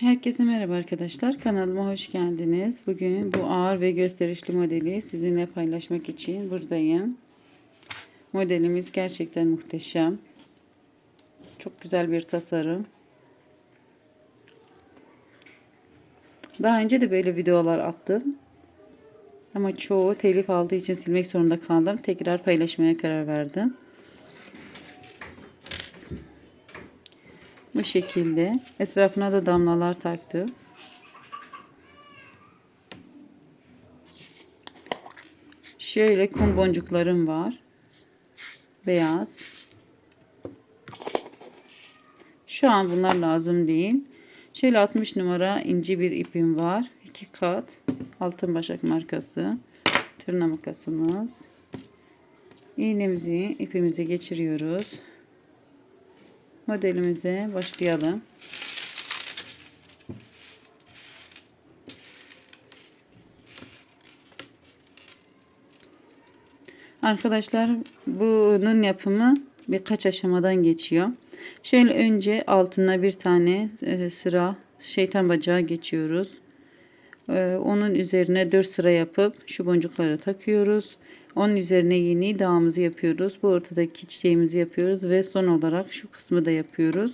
Herkese merhaba arkadaşlar. Kanalıma hoş geldiniz. Bugün bu ağır ve gösterişli modeli sizinle paylaşmak için buradayım. Modelimiz gerçekten muhteşem. Çok güzel bir tasarım. Daha önce de böyle videolar attım. Ama çoğu telif aldığı için silmek zorunda kaldım. Tekrar paylaşmaya karar verdim. Bu şekilde. Etrafına da damlalar taktım. Şöyle kum boncuklarım var. Beyaz. Şu an bunlar lazım değil. Şöyle 60 numara inci bir ipim var. 2 kat. Altın başak markası. Tırna makasımız. İğnemizi ipimizi geçiriyoruz modelimize başlayalım. Arkadaşlar bunun yapımı birkaç aşamadan geçiyor. Şöyle önce altına bir tane e, sıra şeytan bacağı geçiyoruz. E, onun üzerine 4 sıra yapıp şu boncukları takıyoruz. Onun üzerine yeni dağımızı yapıyoruz. Bu ortadaki çiçeğimizi yapıyoruz ve son olarak şu kısmı da yapıyoruz.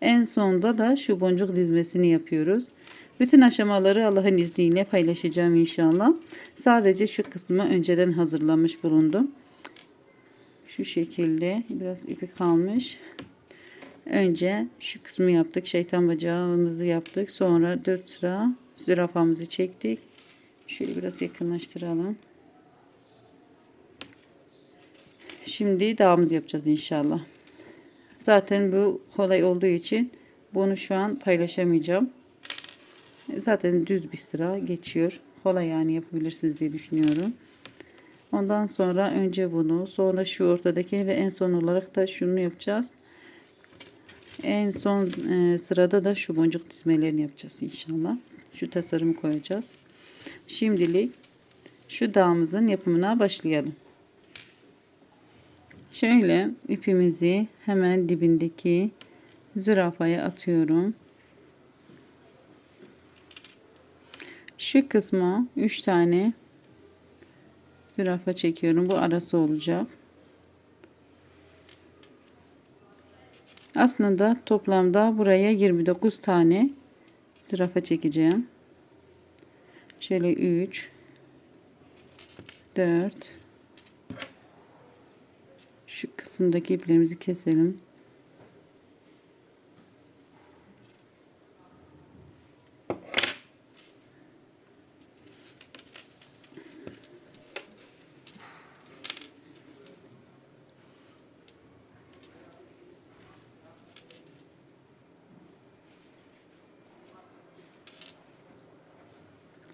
En sonda da şu boncuk dizmesini yapıyoruz. Bütün aşamaları Allah'ın izniyle paylaşacağım inşallah. Sadece şu kısmı önceden hazırlamış bulundum. Şu şekilde biraz ipi kalmış. Önce şu kısmı yaptık. Şeytan bacağımızı yaptık. Sonra 4 sıra zürafamızı çektik. Şöyle biraz yakınlaştıralım. Şimdi devamını yapacağız inşallah. Zaten bu kolay olduğu için bunu şu an paylaşamayacağım. Zaten düz bir sıra geçiyor. Kolay yani yapabilirsiniz diye düşünüyorum. Ondan sonra önce bunu, sonra şu ortadaki ve en son olarak da şunu yapacağız. En son e, sırada da şu boncuk dizmelerini yapacağız inşallah. Şu tasarımı koyacağız. Şimdilik şu dağımızın yapımına başlayalım. Şöyle ipimizi hemen dibindeki zürafaya atıyorum. Şu kısma 3 tane zürafa çekiyorum. Bu arası olacak. Aslında toplamda buraya 29 tane zürafa çekeceğim. Şöyle 3 4 şu kısımdaki iplerimizi keselim.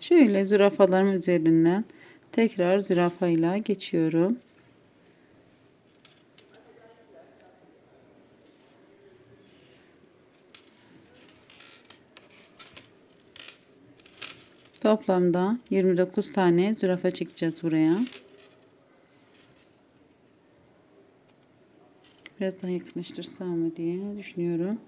Şöyle zürafalarım üzerinden tekrar zürafayla geçiyorum. Toplamda 29 tane zürafa çekeceğiz buraya. Biraz daha yakınlaştırsam mı diye düşünüyorum.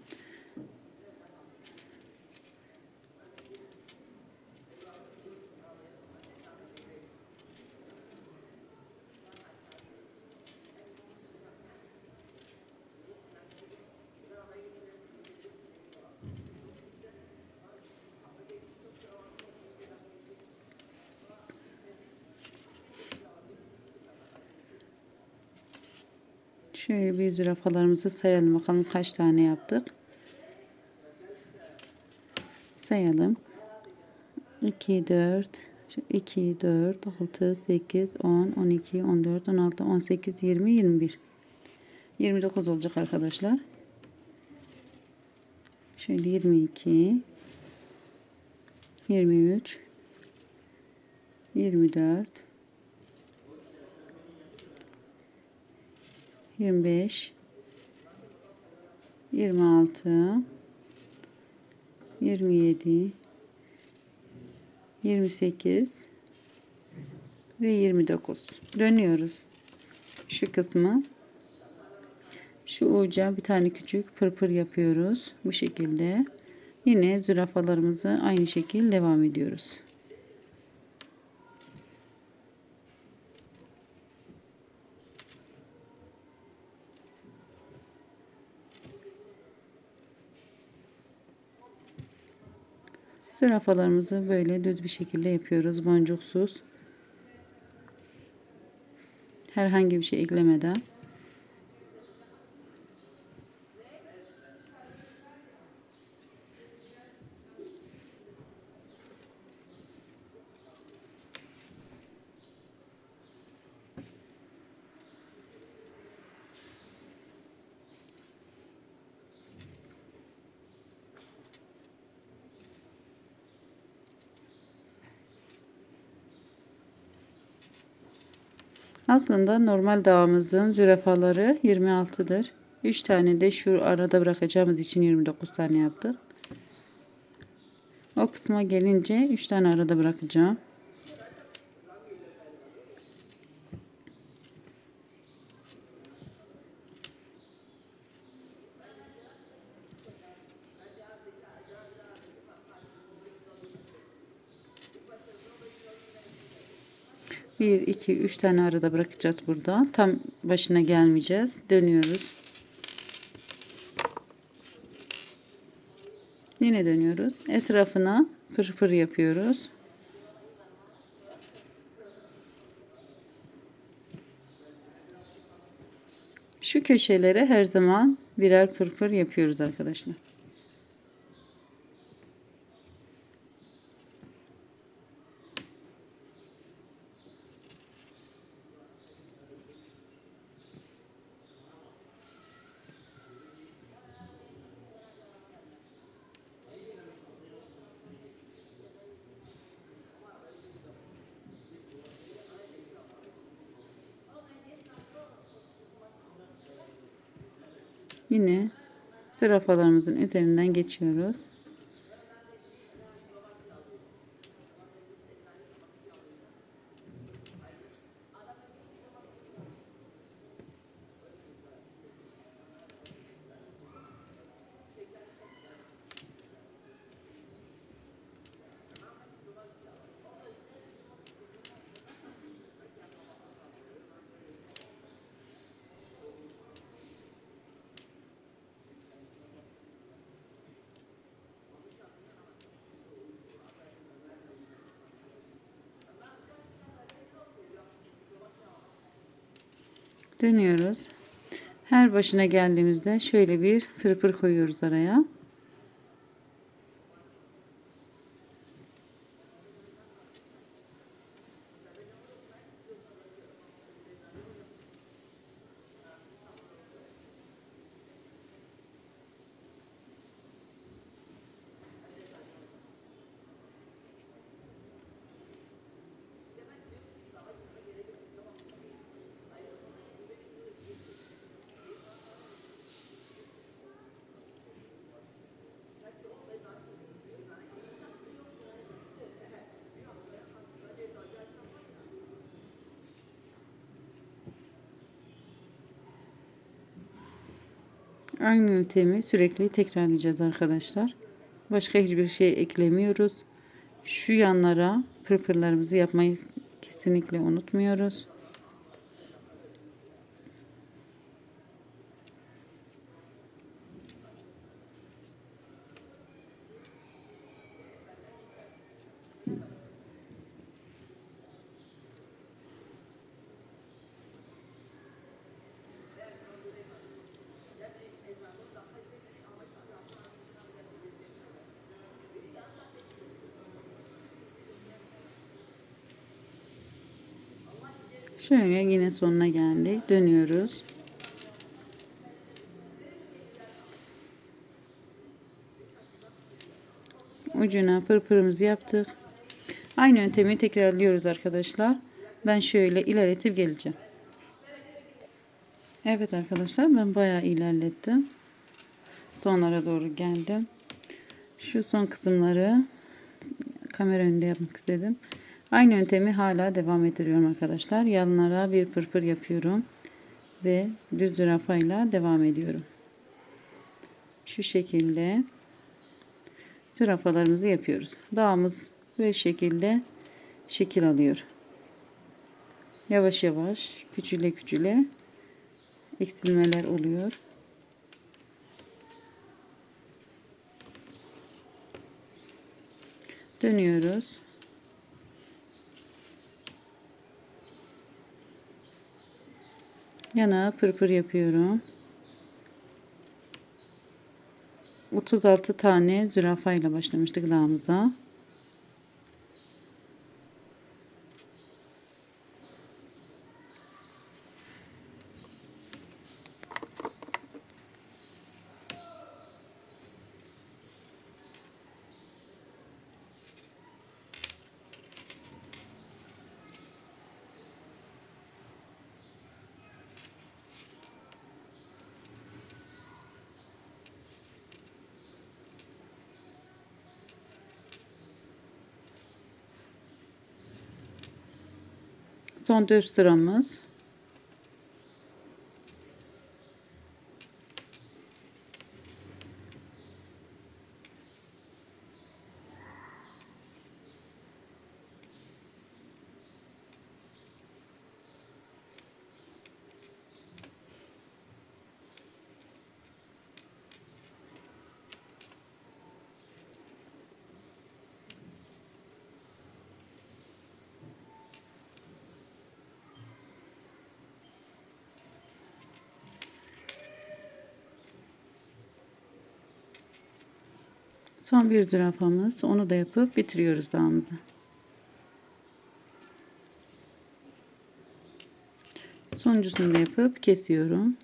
Şöyle bir zürafalarımızı sayalım. Bakalım kaç tane yaptık. Sayalım. 2, 4, 2, 4, 6, 8, 10, 12, 14, 16, 18, 20, 21. 29 olacak arkadaşlar. Şöyle 22, 23, 24, 25 26 27 28 ve 29 dönüyoruz şu kısmı şu uca bir tane küçük pırpır yapıyoruz bu şekilde. Yine zürafalarımızı aynı şekilde devam ediyoruz. Zürafalarımızı böyle düz bir şekilde yapıyoruz. Boncuksuz. Herhangi bir şey eklemeden. Aslında normal dağımızın zürafaları 26'dır. 3 tane de şu arada bırakacağımız için 29 tane yaptık. O kısma gelince 3 tane arada bırakacağım. Bir, iki, üç tane arada bırakacağız burada. Tam başına gelmeyeceğiz. Dönüyoruz. Yine dönüyoruz. Etrafına pır pır yapıyoruz. Şu köşelere her zaman birer pır pır yapıyoruz arkadaşlar. Yine zürafalarımızın üzerinden geçiyoruz. Dönüyoruz. Her başına geldiğimizde şöyle bir pırpır koyuyoruz araya. Aynı yöntemi sürekli tekrarlayacağız arkadaşlar. Başka hiçbir şey eklemiyoruz. Şu yanlara pırpırlarımızı yapmayı kesinlikle unutmuyoruz. Şöyle yine sonuna geldik. Dönüyoruz. Ucuna pırpırımızı yaptık. Aynı yöntemi tekrarlıyoruz arkadaşlar. Ben şöyle ilerletip geleceğim. Evet arkadaşlar ben bayağı ilerlettim. Sonlara doğru geldim. Şu son kısımları kamera önünde yapmak istedim. Aynı yöntemi hala devam ettiriyorum arkadaşlar. Yanlara bir pırpır yapıyorum. Ve düz zürafayla devam ediyorum. Şu şekilde. zürafalarımızı yapıyoruz. Dağımız bu şekilde şekil alıyor. Yavaş yavaş küçüle küçüle eksilmeler oluyor. Dönüyoruz. Yana pırpır yapıyorum. 36 tane zürafa ile başlamıştık dağımıza. Son 4 sıramız. Son bir zürafamız. Onu da yapıp bitiriyoruz dağımızı. Sonuncusunu da yapıp kesiyorum.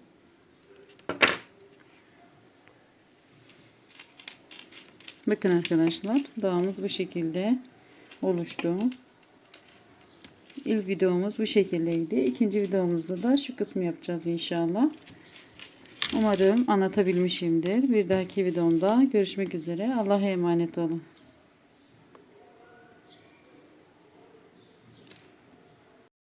Bakın arkadaşlar dağımız bu şekilde oluştu. İlk videomuz bu şekildeydi. İkinci videomuzda da şu kısmı yapacağız inşallah. Umarım anlatabilmişimdir. Bir dahaki videomda görüşmek üzere. Allah'a emanet olun.